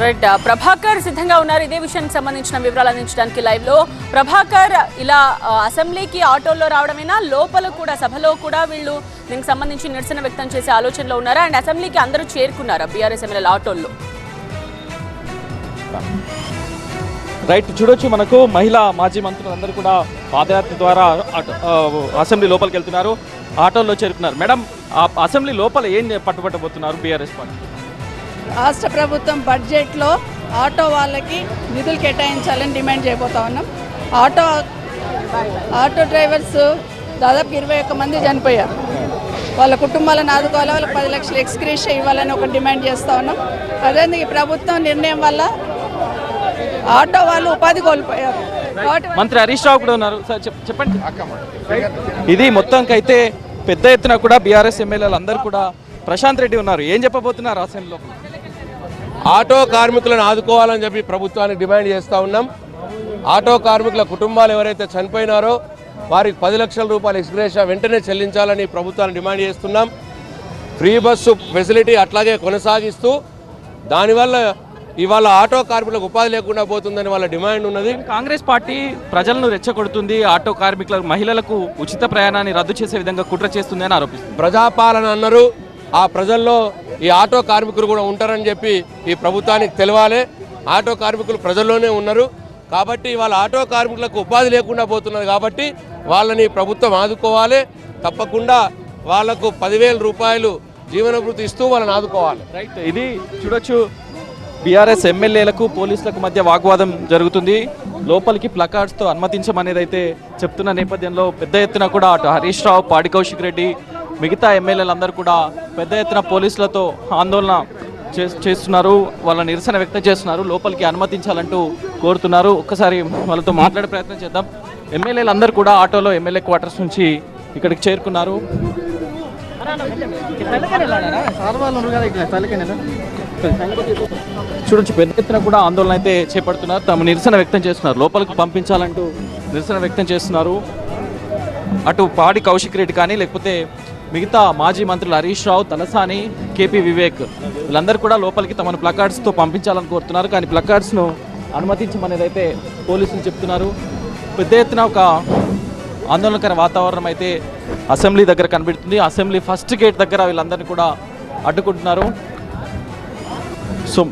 Right Prabhakar సిద్ధంగా ఉన్నారు. ఇదే విషయానికి సంబంధించిన వివరాలు అందించడానికి లైవ్లో ప్రభాకర్ ఇలా అసెంబ్లీకి ఆటోల్లో రావడమేనా? లోపల కూడా సభలో కూడా వీళ్ళు దీనికి సంబంధించి నిరసన వ్యక్తం చేసే ఆలోచనలో ఉన్నారా? అండ్ అసెంబ్లీకి అందరూ చేరుకున్నారా బీఆర్ఎస్ ఎమ్మెల్యేల ఆటోల్లో? రైట్ చూడొచ్చు మనకు మహిళా మాజీ మంత్రులందరూ కూడా పాదయాత్ర ద్వారా ఆటో- అసెంబ్లీ లోపలికి వెళ్తున్నారు. ఆటోల్లో చేరుకున్నారు. మేడం అసెంబ్లీ లోపల ఏం పట్టుబట్టబోతున్నారు బీఆర్ఎస్ పార్టీ? రాష్ట్ర ప్రభుత్వం బడ్జెట్లో ఆటో వాళ్ళకి నిధులు కేటాయించాలని డిమాండ్ చేయబోతా ఉన్నాం. ఆటో ఆటో డ్రైవర్స్ దాదాపు ఇరవై ఒక్క మంది చనిపోయారు. వాళ్ళ కుటుంబాలను ఆదుకోవాలి? వాళ్ళకి పది లక్షలు ఎక్స్క్రీష్ ఇవ్వాలని ఒక డిమాండ్ చేస్తూ ఉన్నాం. అదే ఈ ప్రభుత్వం నిర్ణయం వల్ల ఆటో వాళ్ళు ఉపాధి కోల్పోయారు. మంత్రి హరీష్ రావు కూడా ఉన్నారు. సార్ చెప్- చెప్పండి. ఇది మొత్తానికైతే పెద్ద ఎత్తున కూడా బీఆర్ఎస్ ఎమ్మెల్యేలు అందరూ కూడా ప్రశాంత్ రెడ్డి ఉన్నారు. ఏం చెప్పబోతున్నారు అసెంబ్లీ లోపల? ఆటో కార్మికులను ఆదుకోవాలని చెప్పి ప్రభుత్వానికి డిమాండ్ చేస్తూ ఉన్నాం. ఆటో కార్మికుల కుటుంబాలు ఎవరైతే చనిపోయినారో వారికి పది లక్షల రూపాయల ఎక్స్గ్రేషా వెంటనే చెల్లించాలని ప్రభుత్వాన్ని డిమాండ్ చేస్తున్నాం. ఫ్రీ బస్సు ఫెసిలిటీ అట్లాగే కొనసాగిస్తూ దానివల్ల ఇవాళ ఆటో కార్మికులకు ఉపాధి లేకుండా పోతుందని వాళ్ళ డిమాండ్ ఉన్నది. కాంగ్రెస్ పార్టీ ప్రజలను రెచ్చగొడుతుంది. ఆటో కార్మికుల మహిళలకు ఉచిత ప్రయాణాన్ని రద్దు చేసే విధంగా కుట్ర చేస్తుంది అని ఆరోపిస్తుంది. ప్రజాపాలన అన్నారు. ఆ ప్రజల్లో ఈ ఆటో కార్మికులు కూడా ఉంటారని చెప్పి ఈ ప్రభుత్వానికి తెలవాలి. ఆటో కార్మికులు ప్రజల్లోనే ఉన్నారు. కాబట్టి వాళ్ళ ఆటో కార్మికులకు ఉపాధి లేకుండా పోతున్నది కాబట్టి వాళ్ళని ప్రభుత్వం ఆదుకోవాలి. తప్పకుండా వాళ్ళకు పదివేల రూపాయలు జీవనభృతి ఇస్తూ వాళ్ళని ఆదుకోవాలి. రైట్ ఇది చూడొచ్చు. బీఆర్ఎస్ ఎమ్మెల్యేలకు పోలీసులకు మధ్య వాగ్వాదం జరుగుతుంది. లోపలికి ప్లకార్డ్స్తో అనుమతించమనేది అయితే చెప్తున్న నేపథ్యంలో పెద్ద ఎత్తున కూడా అటు హరీష్ రావు పాడి కౌశిక్ రెడ్డి మిగతా ఎమ్మెల్యేలందరూ కూడా పెద్ద ఎత్తున పోలీసులతో ఆందోళన చేస్తున్నారు. వాళ్ళ నిరసన వ్యక్తం చేస్తున్నారు. లోపలికి అనుమతించాలంటూ కోరుతున్నారు. ఒక్కసారి వాళ్ళతో మాట్లాడే ప్రయత్నం చేద్దాం. ఎమ్మెల్యేలు అందరూ కూడా ఆటోలో ఎమ్మెల్యే క్వార్టర్స్ నుంచి ఇక్కడికి చేరుకున్నారు. చూడొచ్చు పెద్ద ఎత్తున కూడా ఆందోళన అయితే చేపడుతున్నారు. తమ నిరసన వ్యక్తం చేస్తున్నారు. లోపలికి పంపించాలంటూ నిరసన వ్యక్తం చేస్తున్నారు. అటు పాడి కౌశిక్ రెడ్డి కానీ లేకపోతే మిగతా మాజీ మంత్రులు హరీష్ రావు తలసాని కేపీ వివేక్ వీళ్ళందరూ కూడా లోపలికి తమను ప్లకార్డ్స్తో పంపించాలని కోరుతున్నారు. కానీ ప్లకార్డ్స్ను అనుమతించమనేది అయితే పోలీసులు చెప్తున్నారు. పెద్ద ఎత్తున ఒక ఆందోళనకర వాతావరణం అయితే అసెంబ్లీ దగ్గర కనబడుతుంది అసెంబ్లీ ఫస్ట్ గేట్ దగ్గర వీళ్ళందరినీ కూడా అడ్డుకుంటున్నారు. సో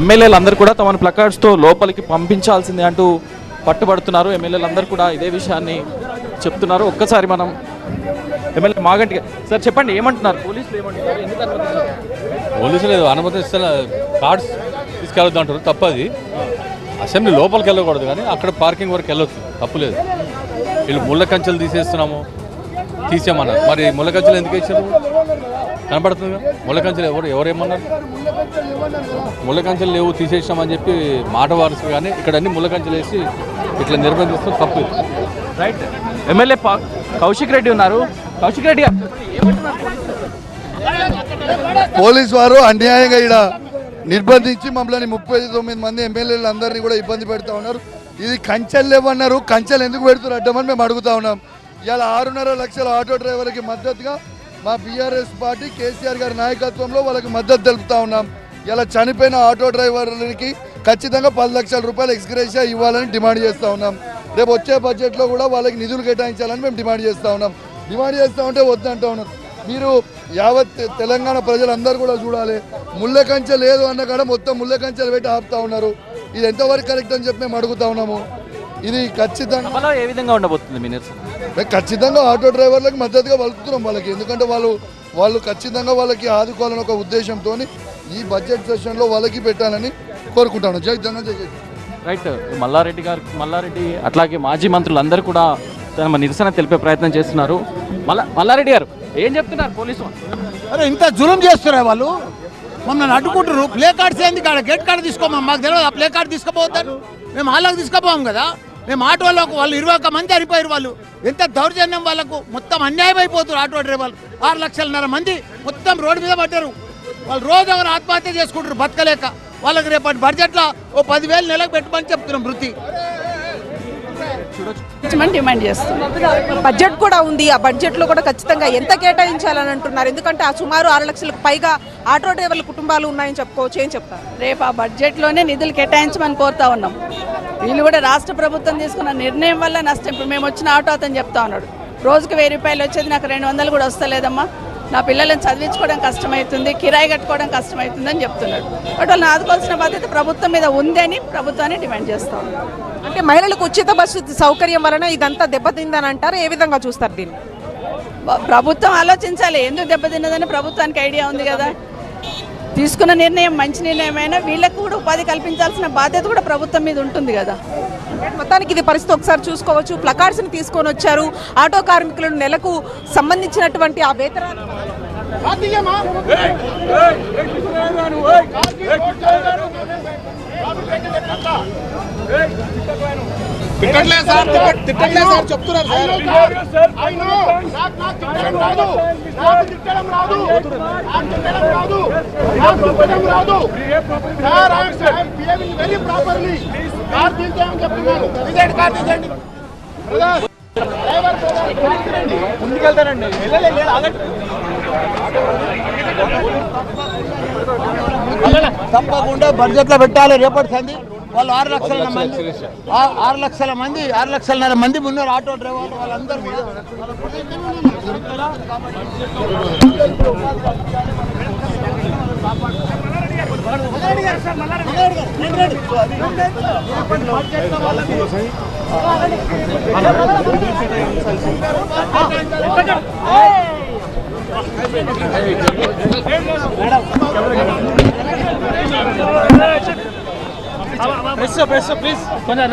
ఎమ్మెల్యేలు అందరూ కూడా తమను ప్లకార్డ్స్తో లోపలికి పంపించాల్సిందే అంటూ పట్టుబడుతున్నారు. ఎమ్మెల్యేలు అందరూ కూడా ఇదే విషయాన్ని చెప్తున్నారు. ఒక్కసారి మనం ఎమ్మెల్యే మాగంటి సార్ చెప్పండి ఏమంటున్నారు? పోలీసులు ఏమంటున్నారు? ఎందుకు అనుమతించారు? పోలీసులు ఏదో అనుమతిస్తున్న కార్డ్స్ తీసుకెళ్ళొద్దు అంటారు తప్పది. అసెంబ్లీ లోపలికి వెళ్ళకూడదు కానీ అక్కడ పార్కింగ్ వరకు వెళ్ళొచ్చు. తప్పులేదు వీళ్ళు ముళ్ళ కంచెలు తీసేస్తున్నాము. తీసేయమన్నారు. మరి ముళ్ళ కంచెలు ఎందుకు వేసారు? కనపడుతుంది ముళ్ళ కంచెలు ఎవరు ఎవరేమన్నారు? ముళ్ళ కంచెలు లేవు తీసేసామని చెప్పి మాట వారసు కానీ ఇక్కడ అన్ని ముళ్ళ కంచెలు వేసి ఇట్లా నిర్బంధిస్తూ తప్పు. రైట్ ఎమ్మెల్యే కౌశిక్ రెడ్డి ఉన్నారు. కౌశిక్ రెడ్డి పోలీస్ వారు అన్యాయంగా ఇక్కడ నిర్బంధించి మమ్మల్ని ముప్పై తొమ్మిది మంది ఎమ్మెల్యేలు అందరినీ కూడా ఇబ్బంది పెడతా ఉన్నారు. ఇది కంచెలు లేవన్నారు. కంచెలు ఎందుకు పెడుతున్నారు అడ్డమని మేము అడుగుతా ఉన్నాం. ఇలా ఆరున్నర లక్షల ఆటో డ్రైవర్లకి మద్దతుగా మా బీఆర్ఎస్ పార్టీ కేసీఆర్ గారి నాయకత్వంలో వాళ్ళకి మద్దతు తెలుపుతా ఉన్నాం. ఇలా చనిపోయిన ఆటో డ్రైవర్లకి ఖచ్చితంగా పది లక్షల రూపాయలు ఎక్స్గ్రేషియా ఇవ్వాలని డిమాండ్ చేస్తూ ఉన్నాం. రేపు వచ్చే బడ్జెట్లో కూడా వాళ్ళకి నిధులు కేటాయించాలని మేము డిమాండ్ చేస్తూ ఉన్నాం. డిమాండ్ చేస్తూ ఉంటే వద్దంటా ఉన్నాం మీరు యావత్ తెలంగాణ ప్రజలందరూ కూడా చూడాలి. ముళ్ళ కంచె లేదు అన్న కాడ మొత్తం ముళ్ళ కంచెలు పెట్టి ఆపుతా ఉన్నారు. ఇది ఎంతవరకు కరెక్ట్ అని చెప్పి మేము అడుగుతా ఉన్నాము. ఇది ఖచ్చితంగా ఏ విధంగా ఉండబోతుంది మీ ఖచ్చితంగా ఆటో డ్రైవర్లకు మద్దతుగా పలుకుతున్నాం వాళ్ళకి. ఎందుకంటే వాళ్ళు వాళ్ళు ఖచ్చితంగా వాళ్ళకి ఆదుకోవాలని ఒక ఉద్దేశంతో ఈ బడ్జెట్ సెషన్లో వాళ్ళకి పెట్టాలని కోరుకుంటాను జై ధన జై జై. రైట్ మల్లారెడ్డి గారు మల్లారెడ్డి అట్లాగే మాజీ మంత్రులు అందరూ కూడా తమ నిరసన తెలిపే ప్రయత్నం చేస్తున్నారు. మల్ల మల్లారెడ్డి గారు ఏం చెప్తున్నారు పోలీసు అరే ఇంత జులుం చేస్తున్నారు వాళ్ళు? మమ్మల్ని అడ్డుకుంటారు ప్లే కార్డ్స్ ఏంది కాడ గేట్ కార్డు తీసుకోమా? మాకు తెలియదు. ఆ ప్లే కార్డు తీసుకుపోతారు మేము హాల్లోకి తీసుకుపోం కదా. మేము ఆటో వాళ్ళకు వాళ్ళు ఇరవై ఒక్క మంది అరిపోయారు వాళ్ళు. ఎంత దౌర్జన్యం వాళ్ళకు? మొత్తం అన్యాయం అయిపోతారు ఆటో డ్రైవర్లు. ఆరు లక్షలన్నర మంది మొత్తం రోడ్డు మీద పడ్డారు. వాళ్ళు రోజు ఎవరు ఆత్మహత్య చేసుకుంటారు బతకలేక. వాళ్ళకి రేపటి బడ్జెట్లో ఓ పదివేలు నెలకు పెట్టమని చెప్తున్నాం వృత్తి. డిమాండ్ చేస్తున్నాం బడ్జెట్ కూడా ఉంది. ఆ బడ్జెట్లో కూడా ఖచ్చితంగా ఎంత కేటాయించాలని అంటున్నారు. ఎందుకంటే ఆ సుమారు ఆరు లక్షలకు పైగా ఆటో డ్రైవర్ల కుటుంబాలు ఉన్నాయని చెప్పుకోవచ్చు. ఏం చెప్తారు? రేపు ఆ బడ్జెట్లోనే నిధులు కేటాయించమని కోరుతా ఉన్నాం. వీళ్ళు కూడా రాష్ట్ర ప్రభుత్వం తీసుకున్న నిర్ణయం వల్ల నష్టం. ఇప్పుడు మేము వచ్చిన ఆటో అతను చెప్తా ఉన్నాడు. రోజుకి వెయ్యి రూపాయలు వచ్చేది నాకు రెండు వందలు కూడా వస్తలేదమ్మా. నా పిల్లలను చదివించుకోవడం కష్టమవుతుంది కిరాయి కట్టుకోవడం కష్టమవుతుంది అని చెప్తున్నాడు బట్ వాళ్ళని ఆదుకోవాల్సిన బాధ్యత ప్రభుత్వం మీద ఉందని ప్రభుత్వాన్ని డిమాండ్ చేస్తా అంటే మహిళలకు ఉచిత బస్సు సౌకర్యం వలన ఇదంతా దెబ్బతిందని అంటారు? ఏ విధంగా చూస్తారు దీన్ని? ప్రభుత్వం ఆలోచించాలి. ఎందుకు దెబ్బతిన్నదని ప్రభుత్వానికి ఐడియా ఉంది కదా. తీసుకున్న నిర్ణయం మంచి నిర్ణయమైనా వీళ్ళకు కూడా ఉపాధి కల్పించాల్సిన బాధ్యత కూడా ప్రభుత్వం మీద ఉంటుంది కదా. మొత్తానికి ఇది పరిస్థితి ఒకసారి చూసుకోవచ్చు. ప్లకార్డ్స్ని తీసుకొని వచ్చారు. ఆటో కార్మికులను నెలకు సంబంధించినటువంటి ఆ వేతనాలు తప్పకుండా బడ్జెట్లో పెట్టాలి. రేపటి సంది వాళ్ళు ఆరు లక్షల మంది ఆరు లక్షల మంది ఆరు లక్షల మంది ఉన్నారు ఆటో డ్రైవర్ వాళ్ళందరూ మీద. ప్లీజ్ కొంచెం